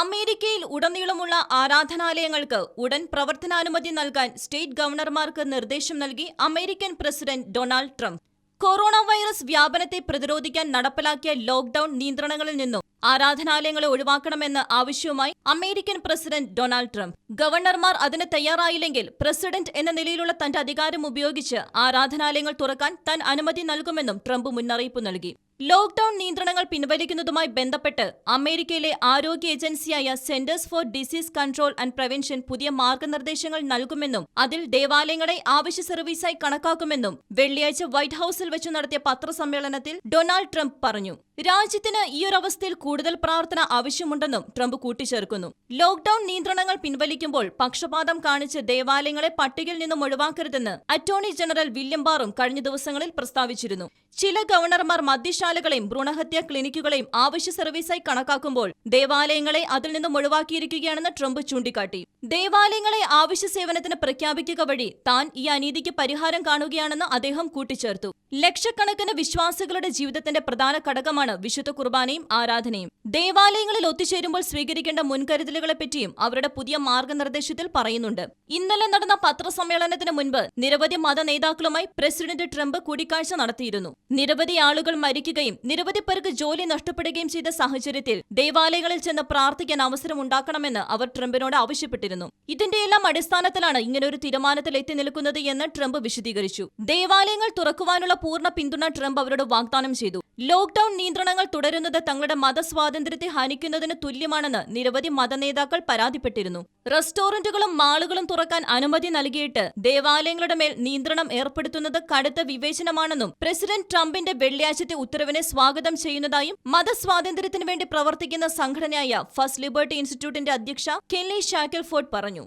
അമേരിക്കയിൽ ഉടനീളമുള്ള ആരാധനാലയങ്ങൾക്ക് ഉടൻ പ്രവർത്തനാനുമതി നൽകാൻ സ്റ്റേറ്റ് ഗവർണർമാർക്ക് നിർദ്ദേശം നൽകി American president Donald Trump. Corona virus വ്യാപനത്തെ പ്രതിരോധിക്കാൻ നടപ്പിലാക്കിയ ലോക്ഡൌൺ നിയന്ത്രണങ്ങളിൽ നിന്നും ആരാധനാലയങ്ങളെ ഒഴിവാക്കണമെന്ന് ആവശ്യവുമായി അമേരിക്കൻ പ്രസിഡന്റ് ഡൊണാൾഡ് ട്രംപ്. ഗവർണർമാർ അതിന് തയ്യാറായില്ലെങ്കിൽ പ്രസിഡന്റ് എന്ന നിലയിലുള്ള തന്റെ അധികാരം ഉപയോഗിച്ച് ആരാധനാലയങ്ങൾ തുറക്കാൻ താൻ അനുമതി നൽകുമെന്നും ട്രംപ് മുന്നറിയിപ്പ് നൽകി. ലോക്ഡൌൺ നിയന്ത്രണങ്ങൾ പിൻവലിക്കുന്നതുമായി ബന്ധപ്പെട്ട് അമേരിക്കയിലെ ആരോഗ്യ ഏജൻസിയായ centers for disease control and prevention പുതിയ മാർഗനിർദ്ദേശങ്ങൾ നൽകുമെന്നും അതിൽ ദേവാലയങ്ങളെ ആവശ്യ സർവീസായി കണക്കാക്കുമെന്നും വെള്ളിയാഴ്ച വൈറ്റ് ഹൌസിൽ വെച്ച് നടത്തിയ പത്രസമ്മേളനത്തിൽ ഡൊണാൾഡ് ട്രംപ് പറഞ്ഞു. രാജ്യത്തിന് ഈയൊരവസ്ഥയിൽ കൂടുതൽ പ്രാർത്ഥന ആവശ്യമുണ്ടെന്നും ട്രംപ് കൂട്ടിച്ചേർക്കുന്നു. ലോക്ഡൌൺ നിയന്ത്രണങ്ങൾ പിൻവലിക്കുമ്പോൾ പക്ഷപാതം കാണിച്ച് ദേവാലയങ്ങളെ പട്ടികയിൽ നിന്നും ഒഴിവാക്കരുതെന്ന് അറ്റോർണി ജനറൽ വില്യം ബാറും കഴിഞ്ഞ ദിവസങ്ങളിൽ പ്രസ്താവിച്ചിരുന്നു. ചില ഗവർണർമാർ മദ്യശാലകളെയും ഭ്രൂണഹത്യാ ക്ലിനിക്കുകളെയും ആവശ്യ സർവീസായി കണക്കാക്കുമ്പോൾ ദേവാലയങ്ങളെ അതിൽ നിന്നും ഒഴിവാക്കിയിരിക്കുകയാണെന്ന് ട്രംപ് ചൂണ്ടിക്കാട്ടി. ദേവാലയങ്ങളെ ആവശ്യ സേവനത്തിന് പ്രഖ്യാപിക്കുക വഴി താൻ ഈ അനീതിക്ക് പരിഹാരം കാണുകയാണെന്ന് അദ്ദേഹം കൂട്ടിച്ചേർത്തു. ലക്ഷക്കണക്കിന് വിശ്വാസികളുടെ ജീവിതത്തിന്റെ പ്രധാന ഘടകമാണ് വിശുദ്ധ കുർബാനയും ആരാധനയും. ദേവാലയങ്ങളിൽ ഒത്തുചേരുമ്പോൾ സ്വീകരിക്കേണ്ട മുൻകരുതലുകളെപ്പറ്റിയും അവരുടെ പുതിയ മാർഗനിർദ്ദേശത്തിൽ പറയുന്നുണ്ട്. ഇന്നലെ നടന്ന പത്രസമ്മേളനത്തിന് മുൻപ് നിരവധി മത നേതാക്കളുമായി പ്രസിഡന്റ് ട്രംപ് കൂടിക്കാഴ്ച നടത്തിയിരുന്നു. നിരവധി ആളുകൾ മരിക്കുകയും നിരവധി പേർക്ക് ജോലി നഷ്ടപ്പെടുകയും ചെയ്ത സാഹചര്യത്തിൽ ദേവാലയങ്ങളിൽ ചെന്ന് പ്രാർത്ഥിക്കാൻ അവസരം ഉണ്ടാക്കണമെന്ന് അവർ ട്രംപിനോട് ആവശ്യപ്പെട്ടിരുന്നു ഇതിന്റെയെല്ലാം അടിസ്ഥാനത്തിലാണ് ഇങ്ങനൊരു തീരുമാനത്തിൽ എത്തി നിൽക്കുന്നത് എന്ന് ട്രംപ് വിശദീകരിച്ചു. ദേവാലയങ്ങൾ തുറക്കുവാനുള്ള പൂർണ പിന്തുണ ട്രംപ് അവരോട് വാഗ്ദാനം ചെയ്തു. ലോക്ഡൌൺ നിയന്ത്രണങ്ങൾ തുടരുന്നത് തങ്ങളുടെ മതസ്വാതന്ത്ര്യത്തെ ഹനിക്കുന്നതിന് തുല്യമാണെന്ന് നിരവധി മതനേതാക്കൾ പരാതിപ്പെട്ടിരുന്നു. റെസ്റ്റോറന്റുകളും മാളുകളും തുറക്കാൻ അനുമതി നൽകിയിട്ട് ദേവാലയങ്ങളുടെ മേൽ നിയന്ത്രണം ഏർപ്പെടുത്തുന്നത് കടുത്ത വിവേചനമാണെന്നും പ്രസിഡന്റ് ട്രംപിന്റെ വെള്ളിയാഴ്ചത്തെ ഉത്തരവിനെ സ്വാഗതം ചെയ്യുന്നതായും മതസ്വാതന്ത്ര്യത്തിനു വേണ്ടി പ്രവർത്തിക്കുന്ന സംഘടനയായ ഫസ്റ്റ് ലിബർട്ടി ഇൻസ്റ്റിറ്റ്യൂട്ടിന്റെ അധ്യക്ഷ കെല്ലി ഷാക്കൽ ഫോർഡ് പറഞ്ഞു.